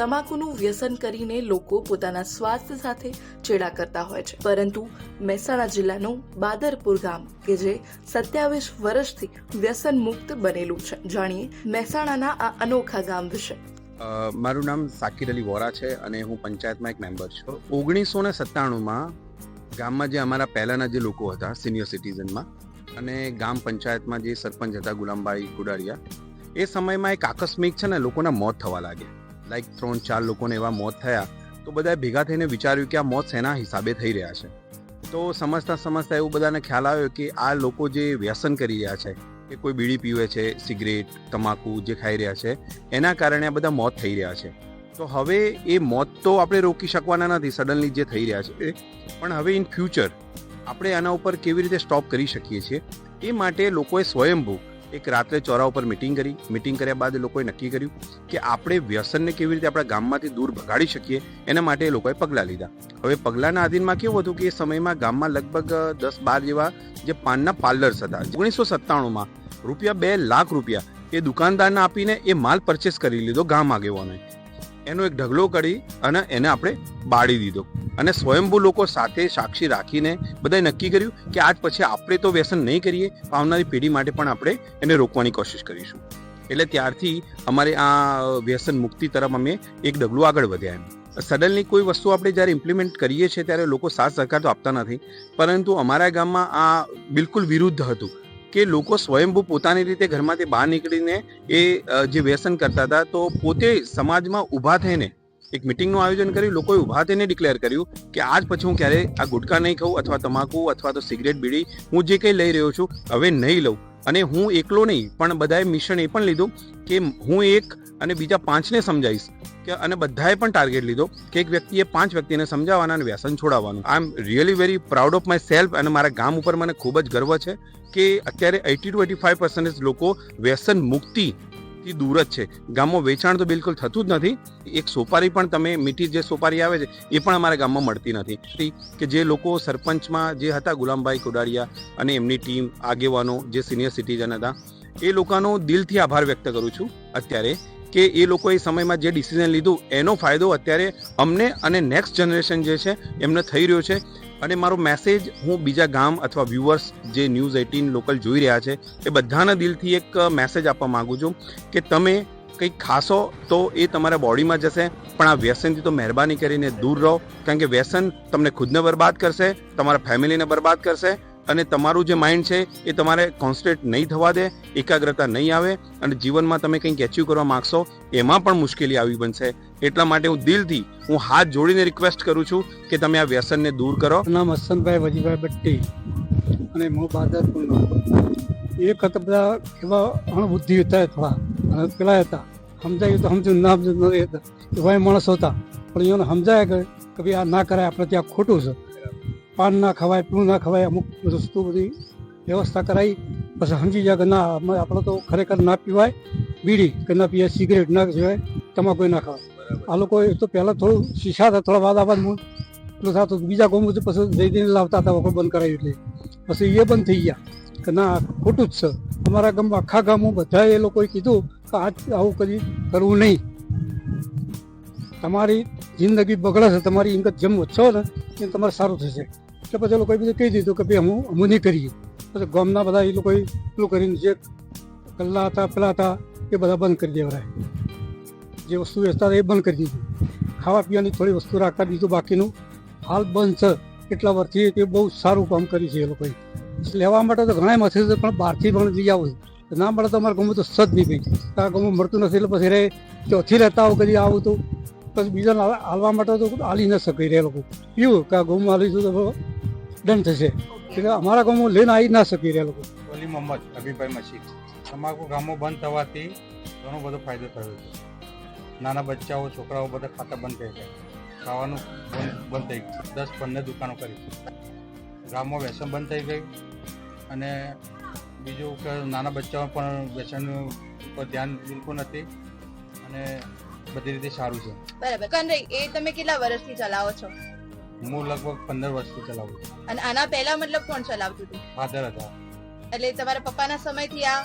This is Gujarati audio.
તમાકુનું વ્યસન કરીને લોકો પોતાના સ્વાસ્થ્ય સાથે ચેડા કરતા હોય છે. પરંતુ મહેસાણા જિલ્લાનું બાદરપુર ગામ, કે જે સત્યાવીસ વર્ષથી વ્યસન મુક્ત બનેલું છે. જાણીએ મહેસાણાના આ અનોખા ગામ વિશે. મારું નામ સાકિર અલી વોરા છે અને હું પંચાયતમાં એક મેમ્બર છું. ઓગણીસો ને સત્તાણુંમાં ગામમાં જે અમારા પહેલાંના જે લોકો હતા, સિનિયર સિટીઝનમાં, અને ગામ પંચાયતમાં જે સરપંચ હતા ગુલામભાઈ ગુડારિયા એ સમયમાં એક આકસ્મિક છે ને લોકોના મોત થવા લાગ્યા. લાઈક ત્રણ, ચાર લોકોને એવા મોત થયા, તો બધાએ ભેગા થઈને વિચાર્યું કે આ મોત શેના હિસાબે થઈ રહ્યા છે. તો સમજતા સમજતા એવું બધાને ખ્યાલ આવ્યો કે આ લોકો જે વ્યસન કરી રહ્યા છે, કે કોઈ બીડી પીવે છે, સિગરેટ, તમાકુ જે ખાઈ રહ્યા છે, એના કારણે આ બધા મોત થઈ રહ્યા છે. તો હવે એ મોત તો આપણે રોકી શકવાના નથી સડનલી જે થઈ રહ્યા છે. પણ હવે ઇન ફ્યુચર આપણે આના ઉપર કેવી રીતે સ્ટોપ કરી શકીએ છીએ? એ માટે લોકોએ સ્વયંભૂ એક રાત્રે ચોરા ઉપર મિટિંગ કરી. મિટિંગ કર્યા બાદ લોકોએ નક્કી કર્યું કે આપણે વ્યસનને કેવી રીતે આપણા ગામમાંથી દૂર ભગાડી શકીએ, એના માટે એ લોકોએ પગલાં લીધા. હવે પગલાંના આધીનમાં કેવું હતું કે એ સમયમાં ગામમાં લગભગ દસ બાર જેવા જે પાનના પાર્લર્સ હતા, ઓગણીસો સત્તાણુંમાં રૂપિયા બે લાખ રૂપિયા એ દુકાનદારને આપીને એ માલ પરચેસ કરી લીધો ગામ આગેવાનોએ. એનો એક ઢગલો કરી અને એને આપણે બાળી દીધો. અને સ્વયંભૂ લોકો સાથે સાક્ષી રાખીને બધાએ નક્કી કર્યું કે આજ પછી આપણે તો વ્યસન નહીં કરીએ, આવનારી પેઢી માટે પણ આપણે એને રોકવાની કોશિશ કરીશું. એટલે ત્યારથી અમારે આ વ્યસન મુક્તિ તરફ અમે એક ડગલું આગળ વધ્યા એમ. સડનલી કોઈ વસ્તુ આપણે જ્યારે ઇમ્પ્લિમેન્ટ કરીએ છીએ ત્યારે લોકો સાથ સહકાર તો આપતા નથી. પરંતુ અમારા ગામમાં આ બિલકુલ વિરુદ્ધ હતું. કે લોકો સ્વયંભૂ પોતાની રીતે ઘરમાંથી બહાર નીકળીને એ જે વ્યસન કરતા હતા, તો પોતે સમાજમાં ઊભા થઈને એક મિટિંગનું આયોજન કર્યું. લોકોએ ઊભા થઈને ડિક્લેર કર્યું કે આજ પછી હું ક્યારે આ ગુટકા નહીં ખાઉં અથવા તમાકુ અથવા તો સિગરેટ બીડી હું જે કંઈ લઈ રહ્યો છું હવે નહીં લઉં. અને હું એકલો નહીં, પણ બધાએ મિશન એ પણ લીધું કે હું એક અને બીજા પાંચને સમજાવીશ. કે અને બધાએ પણ ટાર્ગેટ લીધો કે એક વ્યક્તિએ પાંચ વ્યક્તિને સમજાવવાના અને વ્યસન છોડાવવાનું. I am really very proud of myself અને મારા ગામ ઉપર મને ખૂબ જ ગર્વ છે કે અત્યારે eighty two eighty five percentage લોકો વ્યસન મુક્તિ થી દૂર જ છે. ગામમાં વેચાણ તો બિલકુલ થતું જ નથી. એક સોપારી પણ તમે મીઠી જે સોપારી આવે છે, એ પણ અમારા ગામમાં મળતી નથી. કે જે લોકો સરપંચમાં જે હતા ગુલામભાઈ કોડારિયા અને એમની ટીમ, આગેવાનો, જે સિનિયર સિટીઝન હતા, એ લોકોનો દિલથી આભાર વ્યક્ત કરું છું અત્યારે કે એ લોકોએ સમયમાં જે ડિસિઝન લીધું, એનો ફાયદો અત્યારે અમને અને નેક્સ્ટ જનરેશન જે છે, એમને થઈ રહ્યો છે. અને મારો મેસેજ હું બીજા ગામ અથવા વ્યુઅર્સ જે ન્યૂઝ એટીન લોકલ જોઈ રહ્યા છે, એ બધાના દિલથી એક મેસેજ આપવા માગું છું કે તમે કંઈક ખાશો તો એ તમારા બોડીમાં જશે, પણ આ વ્યસનથી તો મહેરબાની કરીને દૂર રહો, કારણ કે વ્યસન તમને ખુદને બરબાદ કરશે, તમારા ફેમિલીને બરબાદ કરશે અને તમારું જે માઇન્ડ છે એ તમારે કોન્સન્ટ્રેટ નહીં થવા દે, એકાગ્રતા નહીં આવે અને જીવનમાં તમે કંઈક એચીવ કરવા માગશો, એમાં પણ મુશ્કેલી આવી બનશે. એટલા માટે હું દિલથી હું હાથ જોડીને રિક્વેસ્ટ કરું છું કે તમે આ વ્યસનને દૂર કરો. નામ હસનભાઈ વજીભાઈ બટ્ટી અને હું બાદરપુરનો એક હતા બધા એવા અણબુદ્ધિ હતા થોડા અને પેલા હતા. સમજાયું તો સમજ્યું ના સમજ્યું નથી હતા. એવા માણસ હતા. પણ એને સમજાય કે ભાઈ આ ના કરાય, આપણે ત્યાં ખોટું છે. પાન ના ખવાય પીણું ના ખવાય અમુક વસ્તુ બધી વ્યવસ્થા કરાવી પછી સમજી જાય કે ના આપણે તો ખરેખર ના પીવાય. બીડી કે ના પીવાય સિગરેટ ના પીવાય તમાકુ ના ખવાય. આ લોકો એ તો પહેલાં થોડું શીશા હતા થોડા વાદ આવાજ હું પેલું થતું બીજા ગોમ પછી જઈ જઈને લાવતા હતા વખત બંધ કરાવી એટલે. પછી એ બંધ થઈ ગયા કે ના ખોટું જ છે. અમારા ગામમાં આખા ગામમાં બધા એ લોકોએ કીધું કે આજ આવું કદી કરવું નહીં. તમારી જિંદગી બગડે છે તમારી ઇંગત જેમ વધશો ને એ તમારે સારું થશે. એટલે પછી એ લોકોએ બધું કહી દીધું કે ભાઈ હું અમે નહીં કરીએ. પછી ગામના બધા એ લોકોએ પેલું કરીને જે કલ્લા હતા પેલા હતા, એ બધા બંધ કરી દેવરાય. જે વસ્તુ વેચતા હતા એ બંધ કરી દીધું. ખાવા પીવાની થોડી વસ્તુ રાખતા દીધું બાકીનું હાલ બંધ છે. એટલા વર્ષથી તે બહુ સારું કામ કર્યું છે એ લોકોએ. લેવા માટે તો ઘણા મથે છે, પણ બહારથી પણ લઈ આવું ના મળે તો અમારે ગમું તો સજ નહીં ભાઈ. આ ગમું મળતું નથી એટલે પછી રે ચોથી રહેતા આવું કદી આવું તો. પછી બીજાને હાલ- હાલવા માટે તો હાલી ન શકે રે લોકો. પીવું કે આ ગામમાં હાલીશું તો દંડ થશે. એટલે અમારા ગામમાં લઈને આવી ના શકી રહ્યા લોકો. ઓલી મોહમ્મદ હબીભાઈ મશીદ. તમાકુ ગામો બંધ થવાથી ઘણો બધો ફાયદો થયો છે. નાના બચ્ચાઓ છોકરાઓ બધા ખાતા બંધ થઈ ગયા. ખાવાનું બંધ બંધ થઈ ગયું. દસ પંદર દુકાનો કરી. ગામમાં વ્યસન બંધ થઈ ગયું. અને બીજું કે નાના બચ્ચાઓ પણ વ્યસન ઉપર ધ્યાન બિલકુલ નથી. અને બધી રીતે સારું છે. બરાબર. એ તમે કેટલા વર્ષથી ચલાવો છો? હું લગભગ પંદર વર્ષથી ચલાવું છું. અને આના પહેલા મતલબ કોણ ચલાવતું હતું? ફાધર હતા. એટલે તમારા પપ્પાના સમયથી આ